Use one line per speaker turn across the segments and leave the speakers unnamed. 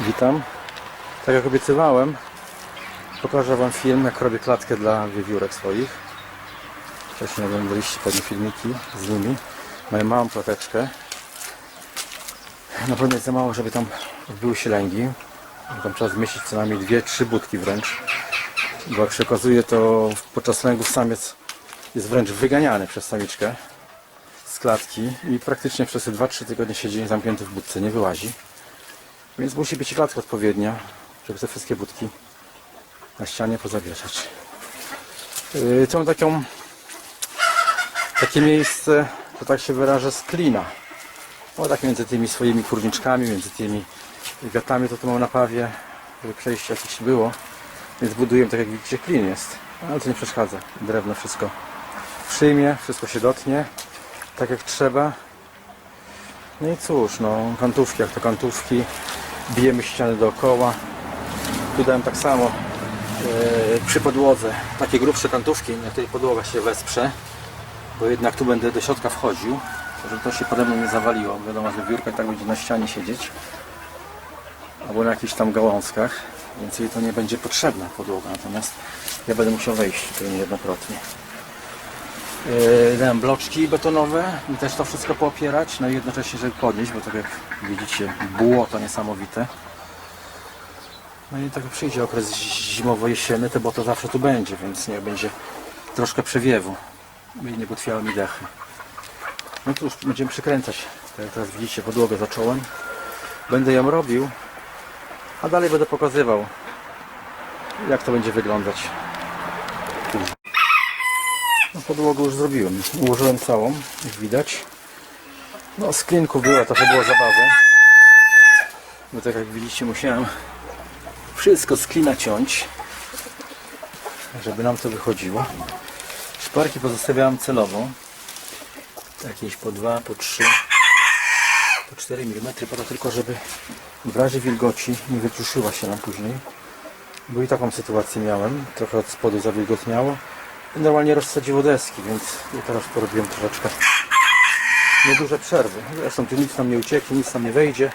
Witam. Tak jak obiecywałem, pokażę Wam film, jak robię klatkę dla wiewiórek swoich. Wcześniej oglądaliście pewnie filmiki z nimi. Mają małą klateczkę. Na pewno jest za mało, żeby tam odbyły się lęgi. Tam trzeba zmieścić co najmniej dwie, trzy budki wręcz. Bo jak się okazuje, to podczas lęgów samiec jest wręcz wyganiany przez samiczkę z klatki i praktycznie przez te 2-3 tygodnie siedzi zamknięty w budce, nie wyłazi. Więc musi być klatka odpowiednia, żeby te wszystkie budki na ścianie pozawieszać. Yy, to mam taką, takie miejsce, że tak się wyrażę, z klina. O tak między tymi swoimi kurniczkami, między tymi gatami to tu mam na pawie, żeby przejście jakieś było. Więc buduję tak jak widzicie klin jest. Ale to nie przeszkadza. Drewno wszystko przyjmie, wszystko się dotnie tak jak trzeba. No i cóż, no kantówki jak to kantówki. Bijemy ściany dookoła. Tu dałem tak samo e, przy podłodze takie grubsze kantówki, na której podłoga się wesprze. Bo jednak tu będę do środka wchodził, żeby to się pode mną nie zawaliło. Wiadomo, że biurka i tak będzie na ścianie siedzieć. Albo na jakichś tam gałązkach. Więc jej to nie będzie potrzebna podłoga. Natomiast ja będę musiał wejść tutaj niejednokrotnie. Yy, bloczki betonowe i też to wszystko poopierać, no i jednocześnie żeby podnieść, bo tak jak widzicie błoto niesamowite. No i tak przyjdzie okres zimowo-jesienny, to bo to zawsze tu będzie, więc nie będzie troszkę przewiewu i nie butwiały mi dechy. No cóż, będziemy przykręcać. Tak jak teraz widzicie, podłogę zacząłem. Będę ją robił, a dalej będę pokazywał, jak to będzie wyglądać. No, podłogę już zrobiłem. Ułożyłem całą, jak widać. No z klinku była, trochę było zabawy. Bo tak jak widzicie musiałem wszystko z klina ciąć, żeby nam to wychodziło. Szparki pozostawiałem celowo. Jakieś po 2, po 3, po 4 mm, po to tylko, żeby w razie wilgoci nie wykruszyła się nam później. Bo i taką sytuację miałem. Trochę od spodu zawilgotniało. Normalnie rozsadziło deski, więc ja teraz porobiłem troszeczkę nieduże przerwy. Zresztą tu nic nam nie ucieknie, nic nam nie wejdzie.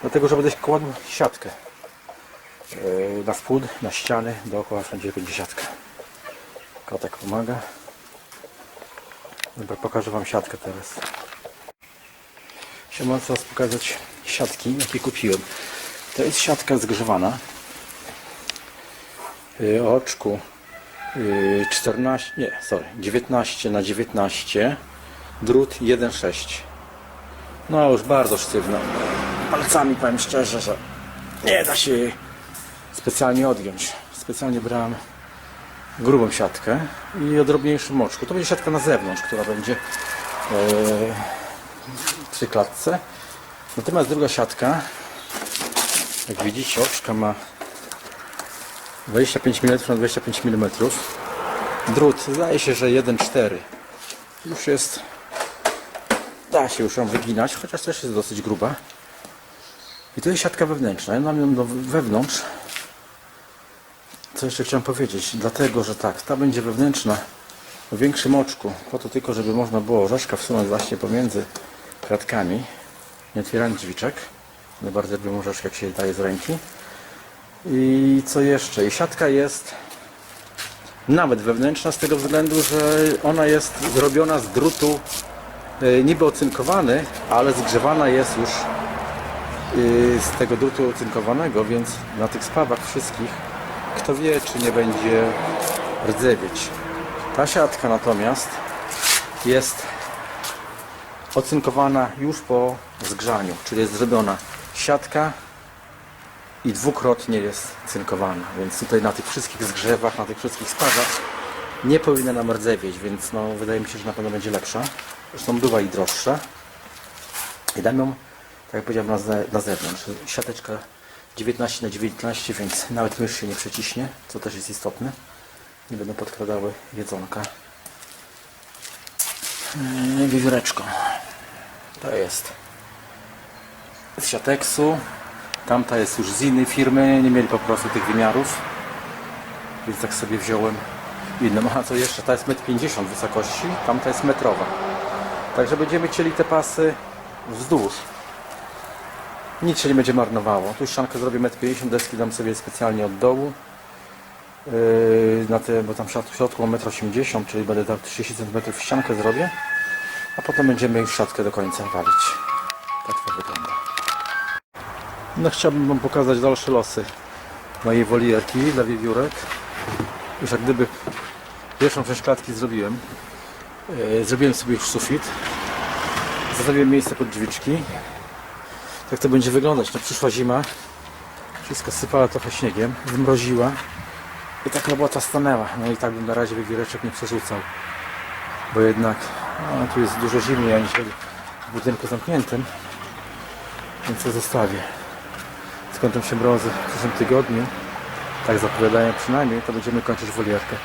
Dlatego, że będę kładł siatkę. Yy, Na spód, na ściany, dookoła wszędzie będzie siatka. Kotek pomaga. Dobra, pokażę Wam siatkę teraz. Chciałbym teraz pokazać siatki, jakie kupiłem. To jest siatka zgrzewana. O oczku 14, nie, sorry, 19 na 19 drut 1,6 no już bardzo sztywno. Palcami powiem szczerze, że nie da się specjalnie odgiąć. Specjalnie brałem grubą siatkę i o drobniejszym oczku to będzie siatka na zewnątrz, która będzie yy, przy klatce. Natomiast druga siatka jak widzicie oczka ma 25 mm na 25 mm. Drut, zdaje się, że 1,4. Już jest. Da się już ją wyginać, chociaż też jest dosyć gruba. I to jest siatka wewnętrzna. Ja mam ją do wewnątrz. Co jeszcze chciałem powiedzieć? Dlatego, że tak, ta będzie wewnętrzna o większym oczku. Po to tylko, żeby można było orzeszka wsunąć właśnie pomiędzy kratkami. Nie otwierając drzwiczek. Bardzo lubię orzeszek, jak się daje z ręki. I co jeszcze? I siatka jest nawet wewnętrzna z tego względu, że ona jest zrobiona z drutu e, niby ocynkowany, ale zgrzewana jest już e, z tego drutu ocynkowanego, więc na tych spawach wszystkich kto wie, czy nie będzie rdzewieć. Ta siatka natomiast jest ocynkowana już po zgrzaniu, czyli jest zrobiona siatka i dwukrotnie jest cynkowana, więc tutaj na tych wszystkich zgrzewach, na tych wszystkich spawach nie powinna nam rdzewieć, więc no, wydaje mi się, że na pewno będzie lepsza. Zresztą bywa i droższa. I dam ją, tak jak powiedziałem, na, na zewnątrz. Siateczka 19 na 19, więc nawet mysz się nie przeciśnie, co też jest istotne. Nie będą podkradały jedzonka. Yy, Wiewióreczką. To jest z siateksu. Tamta jest już z innej firmy, nie mieli po prostu tych wymiarów. Więc tak sobie wziąłem inną. A co jeszcze? Ta jest 1,50 m wysokości, tamta jest metrowa. Także będziemy cieli te pasy wzdłuż. Nic się nie będzie marnowało. Tu ściankę zrobię 1,50 m, deski dam sobie specjalnie od dołu. Yy, na te, bo tam w środ- w środku mam 1,80 m, czyli będę tam 30 cm ściankę zrobię. A potem będziemy już siatkę do końca walić. Tak to wygląda. No chciałbym Wam pokazać dalsze losy mojej wolierki dla wiewiórek. Już jak gdyby pierwszą część klatki zrobiłem. Yy, Zrobiłem sobie już sufit. Zostawiłem miejsce pod drzwiczki. Tak to będzie wyglądać. No przyszła zima. Wszystko sypała trochę śniegiem. Zmroziła. I tak robota stanęła. No i tak bym na razie wiewióreczek nie przerzucał. Bo jednak no, tu jest dużo zimniej aniżeli w budynku zamkniętym. Więc to zostawię. Skończą się mrozy w przyszłym tygodniu. Tak zapowiadają przynajmniej, to będziemy kończyć wolierkę.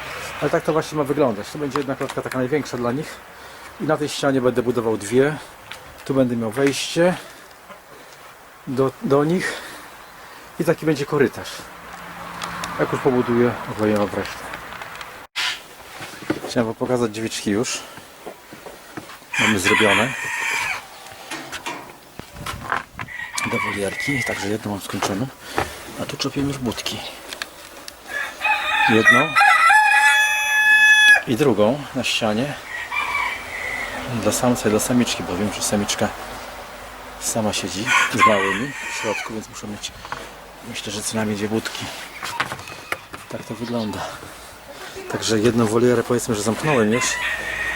Ale tak to właśnie ma wyglądać. To będzie jedna klatka taka największa dla nich. I na tej ścianie będę budował dwie. Tu będę miał wejście do, do nich. I taki będzie korytarz. Jak już pobuduję, oklejemy w resztę. Chciałem wam pokazać drzwiczki już. Mamy zrobione. Do wolierki. Także jedną mam skończoną. A tu czepię już budki. Jedną. I drugą na ścianie. Dla samca i dla samiczki, bo wiem, że samiczka sama siedzi z małymi w środku, więc muszę mieć myślę, że co najmniej dwie budki. Tak to wygląda. Także jedną wolierę powiedzmy, że zamknąłem już.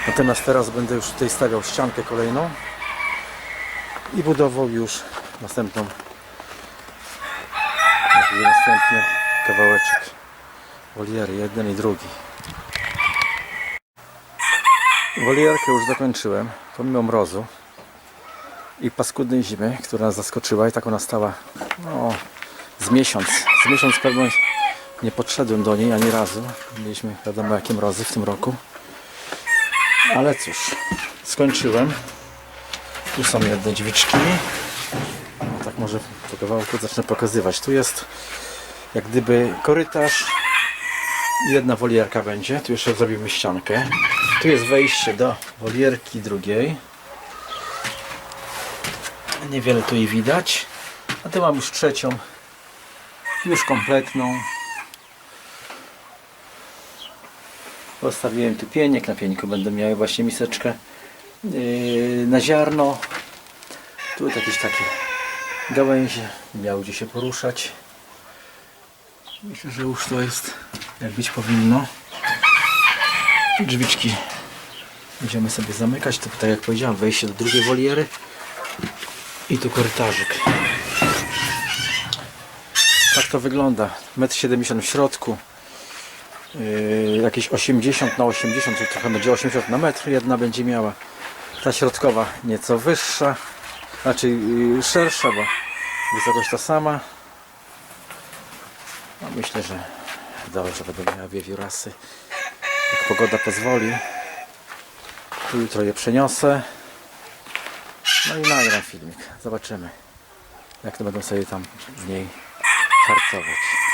Natomiast teraz będę już tutaj stawiał ściankę kolejną i budował już następną następny kawałeczek woliery, jeden i drugi. Wolierkę już zakończyłem, pomimo mrozu i paskudnej zimy, która nas zaskoczyła i tak ona stała no, z miesiąc. Z miesiąc pewno nie podszedłem do niej ani razu. Mieliśmy wiadomo jakie mrozy w tym roku. Ale cóż, skończyłem. Tu są jedne drzwiczki. Tak może po kawałku zacznę pokazywać. Tu jest jak gdyby korytarz. Jedna wolierka będzie. Tu jeszcze zrobimy ściankę. Tu jest wejście do wolierki drugiej. Niewiele tu jej widać. A tu mam już trzecią. Już kompletną. Postawiłem tu pieniek. Na pieniku będę miał właśnie miseczkę yy, na ziarno. Tu jakieś takie gałęzie. Miały gdzie się poruszać. Myślę, że już to jest jak być powinno. Drzwiczki będziemy sobie zamykać. To tak jak powiedziałem, wejście do drugiej woliery. I tu korytarzyk. Tak to wygląda. 1,70 m w środku. Yy, jakieś 80 na 80, to trochę będzie 80 na metr. Jedna będzie miała. Ta środkowa nieco wyższa. Znaczy yy, szersza, bo wysokość ta sama. No, myślę, że dobrze będę miała wiewiórasy. Jak pogoda pozwoli. Jutro je przeniosę. No i nagram filmik. Zobaczymy, jak to będą sobie tam w niej harcować.